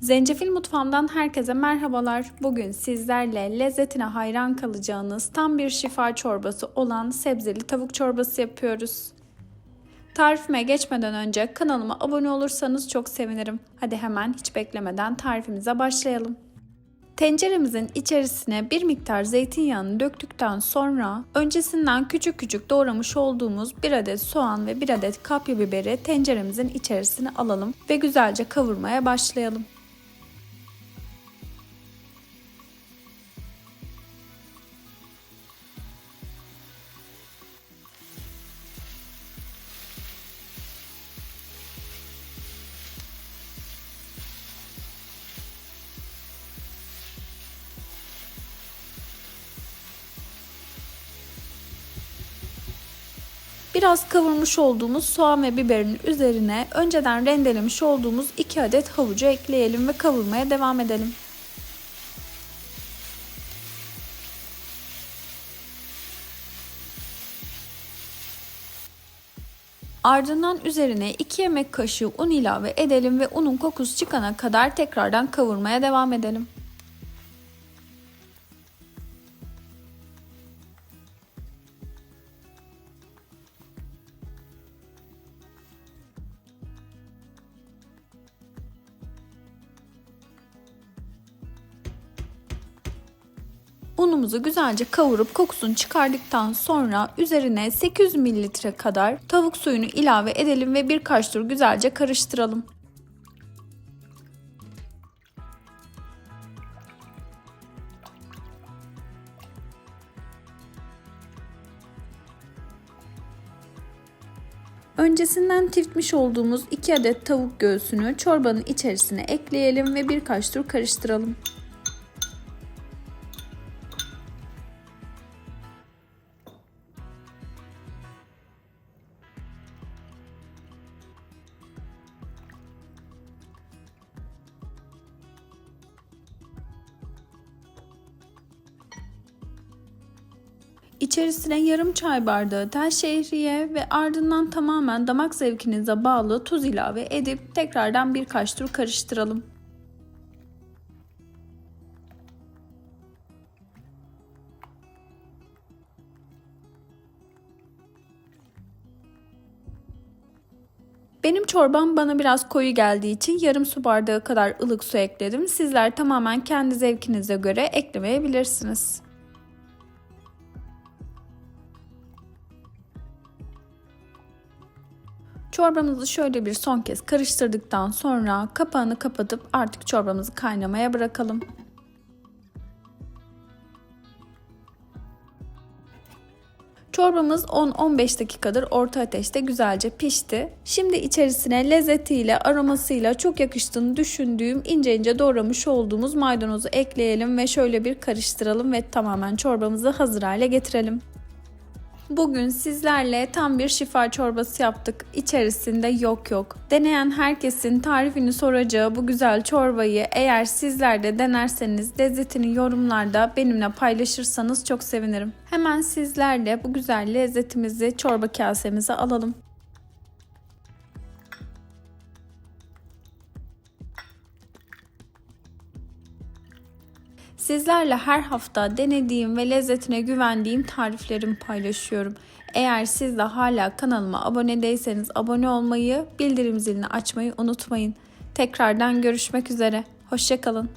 Zencefil mutfağımdan herkese merhabalar. Bugün sizlerle lezzetine hayran kalacağınız tam bir şifa çorbası olan sebzeli tavuk çorbası yapıyoruz. Tarifime geçmeden önce kanalıma abone olursanız çok sevinirim. Hadi hemen hiç beklemeden tarifimize başlayalım. Tenceremizin içerisine bir miktar zeytinyağını döktükten sonra öncesinden küçük küçük doğramış olduğumuz bir adet soğan ve bir adet kapya biberi tenceremizin içerisine alalım ve güzelce kavurmaya başlayalım. Biraz kavurmuş olduğumuz soğan ve biberin üzerine önceden rendelemiş olduğumuz 2 adet havucu ekleyelim ve kavurmaya devam edelim. Ardından üzerine 2 yemek kaşığı un ilave edelim ve unun kokusu çıkana kadar tekrardan kavurmaya devam edelim. Unumuzu güzelce kavurup kokusunu çıkardıktan sonra üzerine 800 ml kadar tavuk suyunu ilave edelim ve birkaç tur güzelce karıştıralım. Öncesinden tifmiş olduğumuz 2 adet tavuk göğsünü çorbanın içerisine ekleyelim ve birkaç tur karıştıralım. İçerisine yarım çay bardağı tel şehriye ve ardından tamamen damak zevkinize bağlı tuz ilave edip tekrardan birkaç tur karıştıralım. Benim çorbam bana biraz koyu geldiği için yarım su bardağı kadar ılık su ekledim. Sizler tamamen kendi zevkinize göre eklemeyebilirsiniz. Çorbamızı şöyle bir son kez karıştırdıktan sonra kapağını kapatıp artık çorbamızı kaynamaya bırakalım. Çorbamız 10-15 dakikadır orta ateşte güzelce pişti. Şimdi içerisine lezzetiyle, aromasıyla çok yakıştığını düşündüğüm ince ince doğramış olduğumuz maydanozu ekleyelim ve şöyle bir karıştıralım ve tamamen çorbamızı hazır hale getirelim. Bugün sizlerle tam bir şifa çorbası yaptık. İçerisinde yok yok. Deneyen herkesin tarifini soracağı bu güzel çorbayı eğer sizler de denerseniz lezzetini yorumlarda benimle paylaşırsanız çok sevinirim. Hemen sizlerle bu güzel lezzetimizi çorba kasemize alalım. Sizlerle her hafta denediğim ve lezzetine güvendiğim tariflerimi paylaşıyorum. Eğer siz de hala kanalıma abone değilseniz abone olmayı, bildirim zilini açmayı unutmayın. Tekrardan görüşmek üzere. Hoşçakalın.